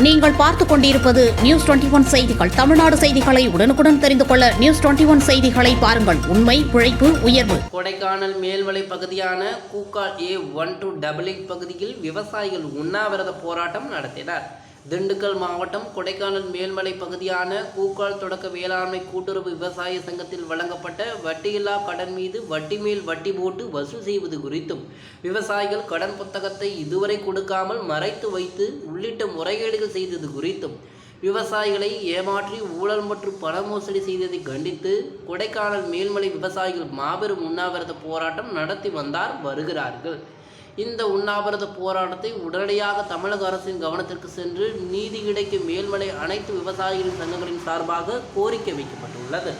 நீங்கள் பார்த்துக் கொண்டிருப்பது நியூஸ் டுவெண்டி ஒன் செய்திகள். தமிழ்நாடு செய்திகளை உடனுக்குடன் தெரிந்து கொள்ள நியூஸ் டுவெண்டி ஒன் செய்திகளை பாருங்கள். உண்மை உழைப்பு உயர்வு. கொடைக்கானல் மேல்மலை பகுதியான Kookal A one two double eight பகுதியில் விவசாயிகள் உண்ணாவிரத போராட்டம் நடத்தினர். திண்டுக்கல் மாவட்டம் கொடைக்கானல் மேல்மலை பகுதியான கூக்கால் தொடக்க வேளாண்மை கூட்டுறவு விவசாய சங்கத்தில் வழங்கப்பட்ட வட்டியில்லா கடன் மீது வட்டி மேல் வட்டி போட்டு வசூல் செய்வது குறித்தும் விவசாயிகள் கடன் புத்தகத்தை இதுவரை கொடுக்காமல் மறைத்து வைத்து உள்ளிட்ட முறைகேடுகள் செய்தது குறித்தும் விவசாயிகளை ஏமாற்றி ஊழல் மற்றும் பண மோசடி செய்ததை கண்டித்து கொடைக்கானல் மேல்மலை விவசாயிகள் மாபெரும் உண்ணாவிரத போராட்டம் நடத்தி வந்தார் வருகிறார்கள். இந்த உண்ணாவிரத போராட்டத்தை உடனடியாக தமிழக அரசின் கவனத்திற்கு சென்று நீதி கிடைக்கும் மேல்மலை அனைத்து விவசாயிகளின் சங்கங்களின் சார்பாக கோரிக்கை வைக்கப்பட்டுள்ளது.